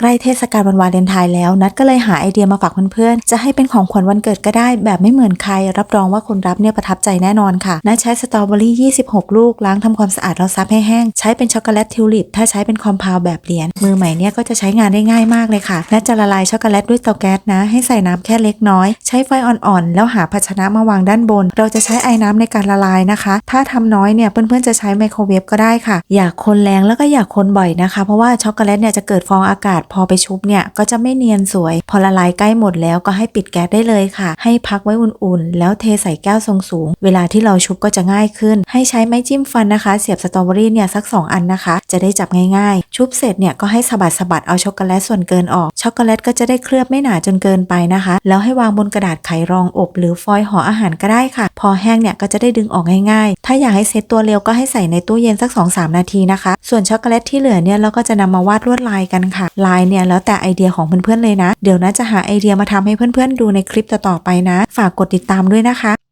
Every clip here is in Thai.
ใกล้เทศกาลวันวาเลนไทน์แล้ว นัดก็เลยหาไอเดียมาฝากเพื่อนๆ จะให้เป็นของขวัญวันเกิดก็ได้ แบบไม่เหมือนใคร รับรองว่าคนรับเนี่ยประทับใจแน่นอนค่ะนัดใช้สตรอเบอรี่ 26 ลูก ล้างทำความสะอาดแล้วซับให้แห้ง ใช้เป็นช็อกโกแลตทิวลิป ถ้าใช้เป็นคอมเพลแบบเหรียญ มือใหม่เนี่ยก็จะใช้งานได้ง่ายมากเลยค่ะนัดจะละลายช็อกโกแลตด้วยเตาแก๊สนะ ให้ใส่น้ำแค่เล็กน้อย ใช้ไฟอ่อนๆ แล้วหาภาชนะมาวางด้านบน เราจะใช้ไอ้น้ำในการละลายนะคะ ถ้าทำน้อยเนี่ยเพื่อนๆ จะใช้ไมโครเวฟก็ได้ค่ะ อยากคนแรงแล้วก็อยากคนบ่อยนะคะ เพราะว่าช็อกโกแลตเนี่ยจะเกิดฟองอากาศพอไปชุบเนี่ยก็จะไม่เนียนสวย พอละลายใกล้หมดแล้วก็ให้ปิดแก๊สได้เลยค่ะ ให้พักไว้อุ่นๆ แล้วเทใส่แก้วทรงสูง เวลาที่เราชุบก็จะง่ายขึ้น ให้ใช้ไม้จิ้มฟันนะคะ เสียบสตรอเบอรี่เนี่ยสัก 2 อันนะคะ จะได้จับง่ายๆ ชุบเสร็จเนี่ยก็ให้สะบัดสบัดเอาช็อกโกแลตส่วนเกินออก ช็อกโกแลตก็จะได้เคลือบไม่หนาจนเกินไปนะคะ แล้วให้วางบนกระดาษไขรองอบ หรือฟอยล์ห่ออาหารก็ได้ค่ะ พอแห้งเนี่ยก็จะได้ดึงออกง่ายๆ ถ้าอยากให้เซตตัวเร็วก็ให้ใส่ในตู้เย็นสัก 2-3 นาทีนะคะ ส่วนช็อกโกแลตที่เหลือเนี่ยเราก็จะนำมาวาดลวดลายกันค่ะลายเนี่ยแล้วแต่ไอเดียของเพื่อนๆเลยนะ เดี๋ยวนะจะหาไอเดียมาทำให้เพื่อนๆดูในคลิปต่อๆไปนะ ฝากกดติดตามด้วยนะคะ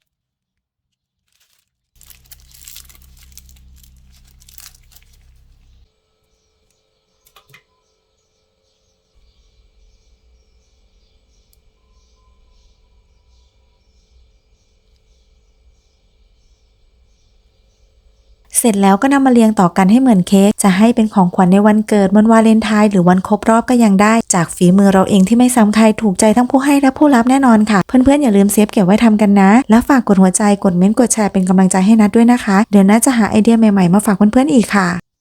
เสร็จแล้วก็นำมาเรียงต่อกันให้เหมือนเค้กจะให้เป็นของขวัญในวันเกิดวันวาเลนไทน์หรือวันครบรอบก็ยังได้ จากฝีมือเราเองที่ไม่ซ้ำใครถูกใจทั้งผู้ให้และผู้รับแน่นอนค่ะ เพื่อนๆอย่าลืมเซฟเก็บไว้ทำกันนะ แล้วฝากกดหัวใจกดเม้นต์กดแชร์เป็นกำลังใจให้นัดด้วยนะคะ เดี๋ยวนัดจะหาไอเดียใหม่ๆมาฝากเพื่อนๆอีกค่ะ